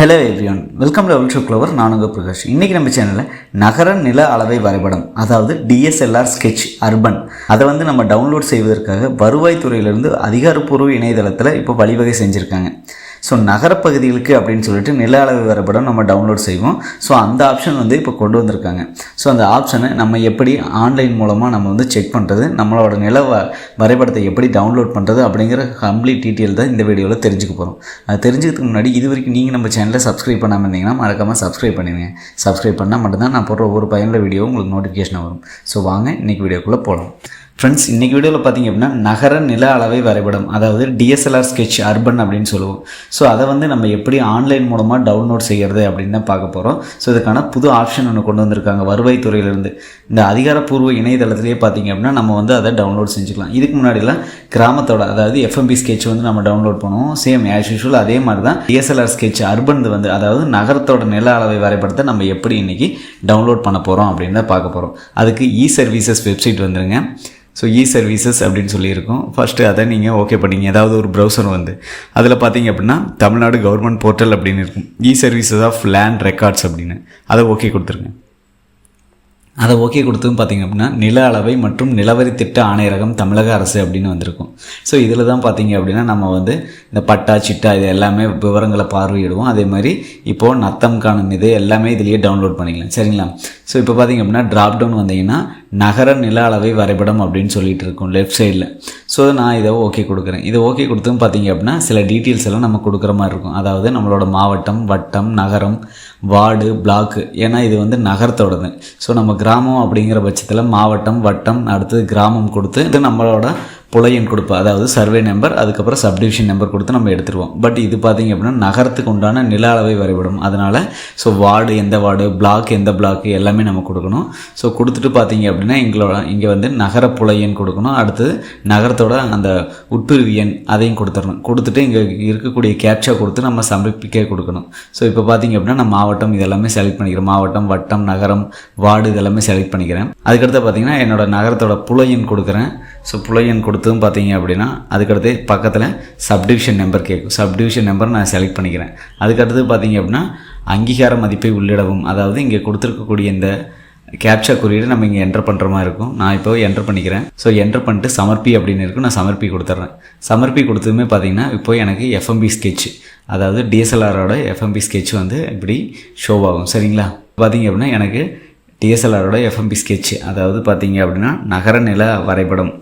Hello everyone welcome to show clover நானுங்க பிரகாஷ். இன்றைக்கி நம்ம சேனலில் நகர நில அளவை வரைபடம் அதாவது டிஎஸ்எல்ஆர் ஸ்கெட்ச் அர்பன் அதை வந்து நம்ம டவுன்லோட் செய்வதற்காக வருவாய்த்துறையிலிருந்து அதிகாரப்பூர்வ இணையதளத்தில் இப்போ வழிவகை செஞ்சுருக்காங்க. ஸோ நகரப்பகுதிகளுக்கு அப்படின்னு சொல்லிட்டு நில அளவு வரைபடம் நம்ம டவுன்லோட் செய்வோம். ஸோ அந்த ஆப்ஷன் வந்து இப்போ கொண்டு வந்திருக்காங்க. ஸோ அந்த ஆப்ஷனை நம்ம எப்படி ஆன்லைன் மூலமாக நம்ம வந்து செக் பண்ணுறது நம்மளோட நில வ வரைபடத்தை எப்படி டவுன்லோட் பண்ணுறது அப்படிங்கிற கம்ப்ளீட் டீட்டெயில் தான் இந்த வீடியோவில் தெரிஞ்சுக்க போகிறோம் அது தெரிஞ்சதுக்கு முன்னாடி இது வரைக்கும் நீங்கள் நம்ம சேனலை சப்ஸ்கிரைப் பண்ணாமல் இருந்தீங்கன்னா மறக்காமல் சப்ஸ்கிரைப் பண்ணிடுங்க. சப்ஸ்கிரைப் பண்ணால் மட்டும்தான் நான் போடுற ஒவ்வொரு பயனுள்ள வீடியோ உங்களுக்கு நோட்டிஃபிகேஷன் வரும். ஸோ வாங்க இன்றைக்கி வீடியோக்குள்ளே போகலாம் ஃப்ரெண்ட்ஸ் இன்றைக்கி வீடியோவில் பார்த்தீங்க அப்படின்னா நகர நில அளவை வரைபடம் அதாவது டிஎஸ்எல்ஆர் ஸ்கெட்ச் அர்பன் அப்படின்னு சொல்லுவோம். ஸோ அதை வந்து நம்ம எப்படி ஆன்லைன் மூலமாக டவுன்லோட் செய்கிறது அப்படின்னு தான் பார்க்க போகிறோம் ஸோ இதுக்கான புது ஆப்ஷன் ஒன்று கொண்டு வந்திருக்காங்க வருவாய்த்துறையிலேருந்து. இந்த அதிகாரப்பூர்வ இணையதளத்திலே பார்த்தீங்க அப்படின்னா நம்ம வந்து அதை டவுன்லோட் செஞ்சுக்கலாம். இதுக்கு முன்னாடிலாம் கிராமத்தோட அதாவது எஃப்எம்பி ஸ்கெட்ச் வந்து நம்ம டவுன்லோட் பண்ணுவோம். சேம் ஆஸ் யூஷுவல் அதே மாதிரி தான் டிஎஸ்எல்ஆர் ஸ்கெட்ச் அர்பன் வந்து அதாவது நகரத்தோட நில அளவை வரைபடத்தை நம்ம எப்படி இன்றைக்கி டவுன்லோட் பண்ண போகிறோம் அப்படின்னு தான் பார்க்க போகிறோம் அதுக்கு இ சர்வீசஸ் வெப்சைட் வந்துருங்க. ஸோ இ சர்வீசஸ் அப்படின்னு சொல்லியிருக்கோம். ஃபஸ்ட்டு அதை நீங்கள் ஓகே பண்ணிங்க. ஏதாவது ஒரு ப்ரௌசர் வந்து. அதில் பார்த்தீங்க அப்படின்னா தமிழ்நாடு கவர்மெண்ட் போர்ட்டல் அப்படின்னு இருக்கும். E services of land records அப்படின்னு. அதை ஓகே கொடுத்துருங்க. அதை ஓகே கொடுத்ததும் பார்த்திங்க அப்படின்னா நில அளவை மற்றும் நிலவரி திட்ட ஆணையரகம் தமிழக அரசு அப்படின்னு வந்திருக்கும். ஸோ இதில் தான் பார்த்தீங்க அப்படின்னா நம்ம வந்து இந்த பட்டா சிட்டா இது எல்லாமே விவரங்களை பார்வையிடுவோம். அதே மாதிரி இப்போது நத்தம் காணும் இது எல்லாமே இதுலேயே டவுன்லோட் பண்ணிக்கலாம். சரிங்களா? ஸோ இப்போ பார்த்தீங்க அப்படின்னா ட்ராப் டவுன் வந்தீங்கன்னா நகர நில அளவை வரைபடம் அப்படின்னு சொல்லிட்டு இருக்கும் லெஃப்ட் சைடில் ஸோ நான் இதை ஓகே கொடுக்குறேன். இதை ஓகே கொடுத்தும் பார்த்தீங்க அப்படின்னா சில டீட்டெயில்ஸ் எல்லாம் நம்ம கொடுக்குற மாதிரி இருக்கும். அதாவது நம்மளோட மாவட்டம் வட்டம் நகரம் வார்டு பிளாக்கு ஏன்னா இது வந்து நகரத்தோடது. ஸோ நம்ம கிராமம் அப்படிங்கிற பட்சத்தில் மாவட்டம் வட்டம் அடுத்தது கிராமம் கொடுத்து இது நம்மளோட புலையன் கொடுப்போம் அதாவது சர்வே நம்பர் அதுக்கப்புறம் சப்டிவிஷன் நம்பர் கொடுத்து நம்ம எடுத்துருவோம். பட் இது பார்த்திங்க அப்படின்னா நகரத்துக்கு உண்டான நில அளவை வரைபடம். அதனால் ஸோ வார்டு எந்த வார்டு பிளாக் எந்த பிளாக்கு எல்லாமே நம்ம கொடுக்கணும். ஸோ கொடுத்துட்டு பார்த்தீங்க அப்படின்னா எங்களோட இங்கே வந்து நகர புலையன் கொடுக்கணும். அடுத்தது நகரத்தோட அந்த உட்பிரிவு எண் அதையும் கொடுத்துடணும். கொடுத்துட்டு இங்கே இருக்கக்கூடிய கேப்சா கொடுத்து நம்ம சமர்ப்பிக்க கொடுக்கணும். ஸோ இப்போ பார்த்தீங்க அப்படின்னா நான் மாவட்டம் இதெல்லாமே செலக்ட் பண்ணிக்கிறேன். மாவட்டம் வட்டம் நகரம் வார்டு இதெல்லாமே செலக்ட் பண்ணிக்கிறேன். அதுக்கடுத்து பார்த்தீங்கன்னா என்னோட நகரத்தோட புலையன் கொடுக்குறேன். ஸோ புலையன் கொடுத்ததும் பார்த்தீங்க அப்படின்னா அதுக்கடுத்து பக்கத்தில் சப்டிவிஷன் நம்பர் கேட்கும் சப்டிவிஷன் நம்பர் நான் செலக்ட் பண்ணிக்கிறேன். அதுக்கடுத்து பார்த்தீங்க அப்படின்னா அங்கீகார மதிப்பை உள்ளிடவும். அதாவது இங்கே கொடுத்துருக்கக்கூடிய இந்த கேப்சா குறியீடு நம்ம இங்கே என்டர் பண்ணுற மாதிரி இருக்கும். நான் இப்போ என்டர் பண்ணிக்கிறேன். ஸோ என்டர் பண்ணிட்டு சமர்ப்பி அப்படின்னு இருக்கும் நான் சமர்ப்பி கொடுத்துட்றேன். சமர்ப்பி கொடுத்ததுமே பார்த்தீங்கன்னா இப்போ எனக்கு எஃப்எம்பி ஸ்கெட்ச் அதாவது டிஎஸ்எல்ஆரோட எஃப்எம்பி ஸ்கெட்ச் வந்து இப்படி ஷோ ஆகும். சரிங்களா? பார்த்தீங்க அப்படின்னா எனக்கு டிஎஸ்எல்ஆரோட எஃப்எம்பி ஸ்கெட்ச் அதாவது பார்த்தீங்க அப்படின்னா நகர நில வரைபடம்.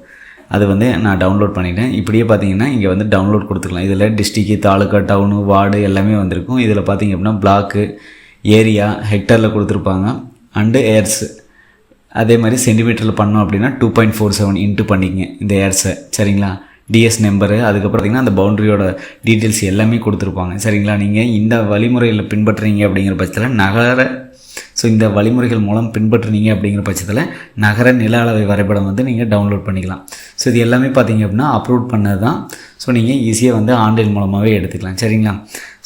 அது வந்து நான் டவுன்லோட் பண்ணிட்டேன். இப்படியே பார்த்தீங்கன்னா இங்கே வந்து டவுன்லோட் கொடுத்துக்கலாம். இதில் டிஸ்ட்ரிக்கு தாலுக்கா டவுனு வார்டு எல்லாமே வந்திருக்கும். இதில் பார்த்தீங்க அப்படின்னா பிளாக்கு ஏரியா ஹெக்டரில் கொடுத்துருப்பாங்க. அண்டு ஏர்ஸு அதே மாதிரி சென்டிமீட்டரில் பண்ணோம் அப்படின்னா two point four seven into பண்ணிக்கங்க இந்த ஏர்ஸை சரிங்களா? டிஎஸ் நம்பரு அதுக்கப்புறம் பார்த்திங்கன்னா அந்த பவுண்டரியோட டீட்டெயில்ஸ் எல்லாமே கொடுத்துருப்பாங்க. சரிங்களா? நீங்கள் இந்த வழிமுறையில் பின்பற்றுறீங்க அப்படிங்கிற பட்சத்தில் நகர ஸோ இந்த வழிமுறைகள் மூலம் பின்பற்றுனீங்க அப்படிங்கிற பட்சத்தில் நகர நில அளவை வரைபடம் வந்து நீங்கள் டவுன்லோட் பண்ணிக்கலாம். ஸோ இது எல்லாமே பார்த்தீங்க அப்படின்னா அப்லோட் பண்ணது தான் ஸோ நீங்கள் ஈஸியாக வந்து ஆன்லைன் மூலமாகவே எடுத்துக்கலாம். சரிங்களா?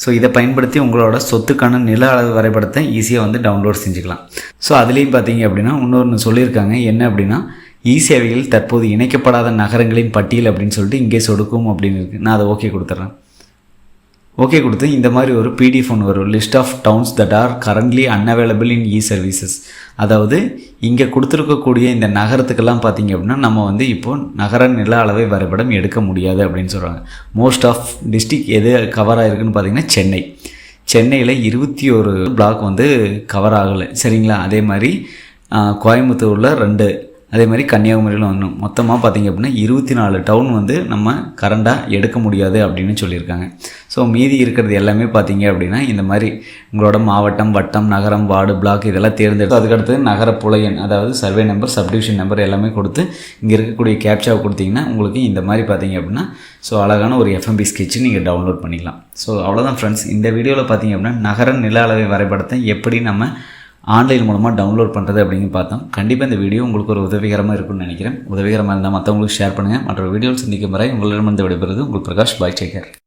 ஸோ இதை பயன்படுத்தி உங்களோட சொத்துக்கான நில அளவு வரைபடத்தை ஈஸியாக வந்து டவுன்லோட் செஞ்சுக்கலாம். ஸோ அதுலேயும் பார்த்தீங்க அப்படின்னா இன்னொன்று சொல்லியிருக்காங்க. என்ன அப்படின்னா இ சேவையில் தற்போது இணைக்கப்படாத நகரங்களின் பட்டியல் அப்படின்னு சொல்லிட்டு இங்கே சொடுக்கும் அப்படின்னு இருக்குது நான் அதை ஓகே கொடுத்துட்றேன். ஓகே கொடுத்து இந்த மாதிரி ஒரு பிடிஎஃப் ஒன்று வரும். List of towns that are currently unavailable in e services அதாவது இங்கே கொடுத்துருக்கக்கூடிய இந்த நகரத்துக்கெல்லாம் பார்த்தீங்க அப்படின்னா நம்ம வந்து இப்போது நகர நில அளவை வரைபடம் எடுக்க முடியாது அப்படின்னு சொல்கிறாங்க மோஸ்ட் ஆஃப் டிஸ்ட்ரிக் எது கவர் ஆகிருக்குன்னு பார்த்தீங்கன்னா சென்னை. சென்னையில் இருபத்தி ஒரு பிளாக் வந்து கவர் ஆகலை. சரிங்களா? அதே மாதிரி கோயம்புத்தூரில் ரெண்டு. அதே மாதிரி கன்னியாகுமரியில் வரணும் மொத்தமாக பார்த்திங்க அப்படின்னா இருபத்தி நாலு டவுன் வந்து நம்ம கரண்டாக எடுக்க முடியாது அப்படின்னு சொல்லியிருக்காங்க. ஸோ மீதி இருக்கிறது எல்லாமே பார்த்தீங்க அப்படின்னா இந்த மாதிரி உங்களோட மாவட்டம் வட்டம் நகரம் வார்டு பிளாக் இதெல்லாம் தேர்ந்தெடுத்து அதுக்கடுத்து நகர புலையன் அதாவது சர்வே நம்பர் சப்டிவிஷன் நம்பர் எல்லாமே கொடுத்து இங்கே இருக்கக்கூடிய கேப்சாவை கொடுத்தீங்கன்னா உங்களுக்கு இந்த மாதிரி பார்த்தீங்க அப்படின்னா ஸோ அழகான ஒரு எஃப்எம்பி ஸ்கெட்சு நீங்கள் டவுன்லோட் பண்ணிக்கலாம். ஸோ அவ்வளோதான் ஃப்ரெண்ட்ஸ் இந்த வீடியோவில் பார்த்தீங்க அப்படின்னா நகர நில அளவை வரைபடத்தை எப்படி நம்ம ஆன்லைன் மூலமாக டவுன்லோட் பண்ணுறது அப்படின்னு பார்த்தோம். கண்டிப்பாக இந்த வீடியோ உங்களுக்கு ஒரு உதவிகரமாக இருக்கும்னு நினைக்கிறேன். உதவிகரமாக இருந்தால் மற்றவங்களுக்கு ஷேர் பண்ணுங்கள் மற்ற வீடியோவில் சந்திக்கும் வரை உங்களிடமிருந்து விடைபெறுவது உங்கள் பிரகாஷ் பாய் சேகர்